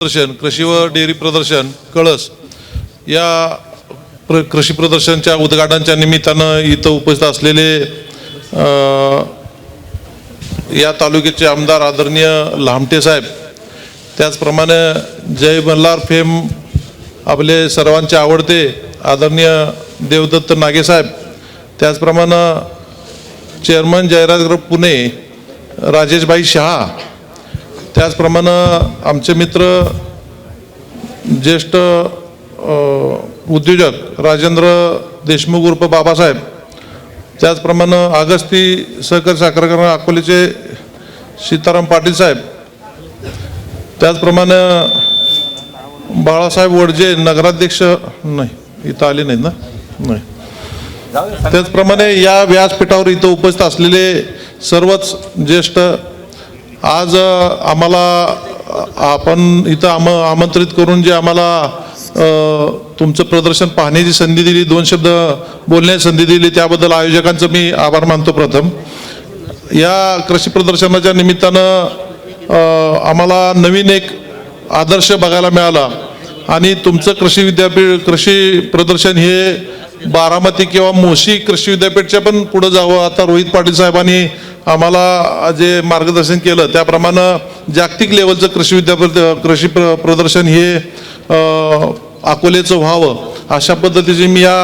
प्रदर्शन कृषी व डेअरी प्रदर्शन कळस या प्र कृषी प्रदर्शनच्या उद्घाटनाच्या निमित्तानं इथं उपस्थित असलेले या तालुक्याचे आमदार आदरणीय लामटे साहेब त्याचप्रमाणे जय मल्हार फेम आपले सर्वांचे आवडते आदरणीय देवदत्त नागे साहेब त्याचप्रमाणे चेअरमन जयराज ग्रुप पुणे राजेशभाई शहा त्याचप्रमाणे आमचे मित्र ज्येष्ठ उद्योजक राजेंद्र देशमुख उर्फ बाबासाहेब त्याचप्रमाणे आगस्ती सहकारी साखर कारखाना अकोलेचे सीताराम पाटील साहेब त्याचप्रमाणे बाळासाहेब वडजे नगराध्यक्ष नाही इथं आले नाहीत ना? नाही. त्याचप्रमाणे या व्यासपीठावर इथं उपस्थित असलेले सर्वच ज्येष्ठ आज आम्हाला आपण इथं आम आमंत्रित करून जे आम्हाला तुमचं प्रदर्शन पाहण्याची संधी दिली दोन शब्द बोलण्याची संधी दिली त्याबद्दल आयोजकांचं मी आभार मानतो प्रथम. या कृषी प्रदर्शनाच्या निमित्तानं आम्हाला नवीन एक आदर्श बघायला मिळाला. आणि तुमचं कृषी विद्यापीठ कृषी प्रदर्शन हे बारामती किंवा मोशी कृषी विद्यापीठच्या पण पुढं जावं. आता रोहित पाटील साहेबांनी आम्हाला जे मार्गदर्शन केलं त्याप्रमाणे जागतिक लेवलचं कृषी विद्यापीठ कृषी प्र प्रदर्शन हे अकोलेचं व्हावं. अशा पद्धतीची मी या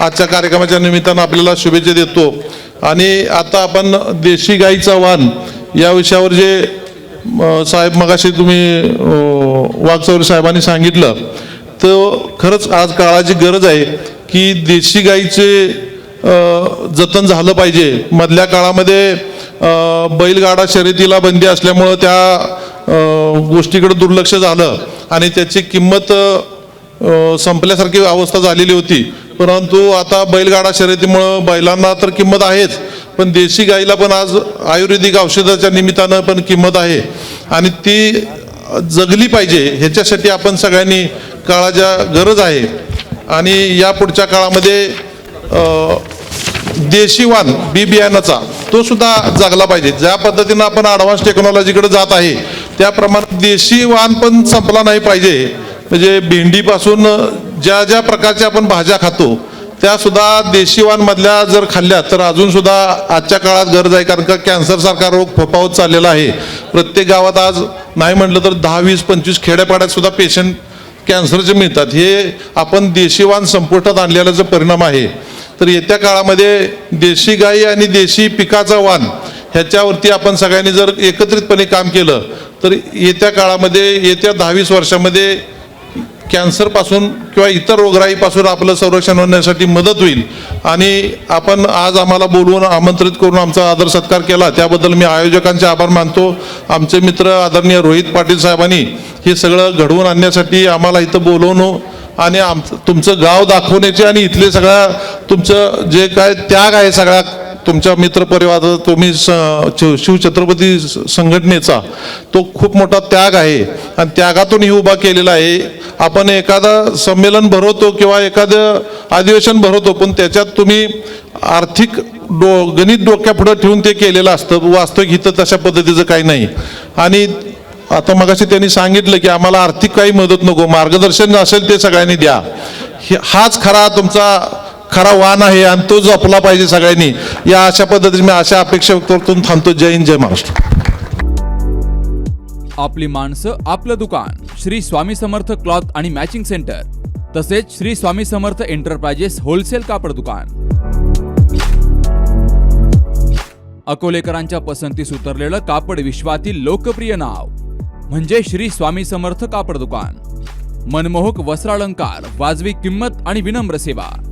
आजच्या कार्यक्रमाच्या निमित्तानं आपल्याला शुभेच्छा देतो. आणि आता आपण देशी गाईचा वाण या विषयावर जे साहेब मगाशी तुम्ही वाघचौरी साहेबांनी सांगितलं. तर खरंच आज काळाची गरज आहे की देशी गाईचे जतन झालं पाहिजे. मधल्या काळामध्ये बैलगाडा शर्यतीला बंदी असल्यामुळं त्या गोष्टीकडे दुर्लक्ष झालं आणि त्याची किंमत संपल्यासारखी अवस्था झालेली होती. परंतु आता बैलगाडा शर्यतीमुळं बैलांना तर किंमत आहेच. पण देशी गाईला पण आज आयुर्वेदिक औषधाच्या निमित्तानं पण किंमत आहे. आणि ती जगली पाहिजे ह्याच्यासाठी आपण सगळ्यांनी काळाच्या गरज आहे. आणि या पुढच्या काळामध्ये देशी वाण बी बियाणाचा तो सुद्धा जगला पाहिजे. ज्या पद्धतीनं आपण ॲडव्हान्स टेक्नॉलॉजीकडे जात आहे त्याप्रमाणे देशी वाण पण संपला नाही पाहिजे. म्हणजे भेंडीपासून ज्या ज्या प्रकारच्या आपण भाज्या खातो त्या सुद्धा देशी वाणमधल्या जर खाल्ल्या तर अजून सुद्धा आजच्या काळात गरज आहे. कारण का कॅन्सरसारखा रोग फोपावत चाललेला आहे. प्रत्येक गावात आज नाही म्हटलं तर दहा वीस पंचवीस खेड्यापाड्यात सुद्धा पेशंट कॅन्सरचे मिळतात. हे आपण देशी वाण संपुष्टात आणलेल्याचा परिणाम आहे तर येत्या काळामध्ये देशी गाई आणि देशी पिकाचा वाण ह्याच्यावरती आपण सगळ्यांनी जर एकत्रितपणे काम केलं तर येत्या काळामध्ये येत्या दहावीस वर्षामध्ये कॅन्सरपासून किंवा इतर रोगराईपासून आपलं संरक्षण होण्यासाठी मदत होईल. आणि आपण आज आम्हाला बोलवून आमंत्रित करून आमचा आदर सत्कार केला. त्याबद्दल मी आयोजकांचे आभार मानतो. आमचे मित्र आदरणीय रोहित पाटील साहेबांनी हे सगळं घडवून आणण्यासाठी आम्हाला इथं बोलवणं आणि आम तुमचं गाव दाखवण्याचे आणि इथले सगळ्या तुमचं जे काय त्याग आहे सगळ्या तुमच्या मित्रपरिवार तुम्ही स शिवछत्रपती संघटनेचा तो खूप मोठा त्याग आहे. आणि त्यागातून ही उभा केलेला आहे. आपण एखादं संमेलन भरवतो किंवा एखादं अधिवेशन भरवतो पण त्याच्यात तुम्ही आर्थिक डो गणित डोक्यापुढं ठेवून ते केलेलं असतं. वास्तविक इथं तशा पद्धतीचं काही नाही. आणि आता मगाशी त्यांनी सांगितलं की आम्हाला आर्थिक काही मदत नको मार्गदर्शन असेल ते सगळ्यांनी द्या. हे- हाच खरा तुमचा खरा वाण आहे आणि तो जपला पाहिजे सगळ्यांनी. या अशा पद्धतीने मी अशा अपेक्षा करतो. थांबतो. जय हिंद जय महाराष्ट्र. आपली माणसं आपलं दुकान. श्री स्वामी समर्थ क्लॉथ आणि मॅचिंग सेंटर. तसेच श्री स्वामी समर्थ एंटरप्राइजेस होलसेल कापड दुकान. अकोलेकरांच्या पसंतीस उतरलेलं कापड विश्वातील लोकप्रिय नाव म्हणजे श्री स्वामी समर्थ कापड दुकान. मनमोहक वस्त्रालंकार वाजवी किंमत आणि विनम्र सेवा.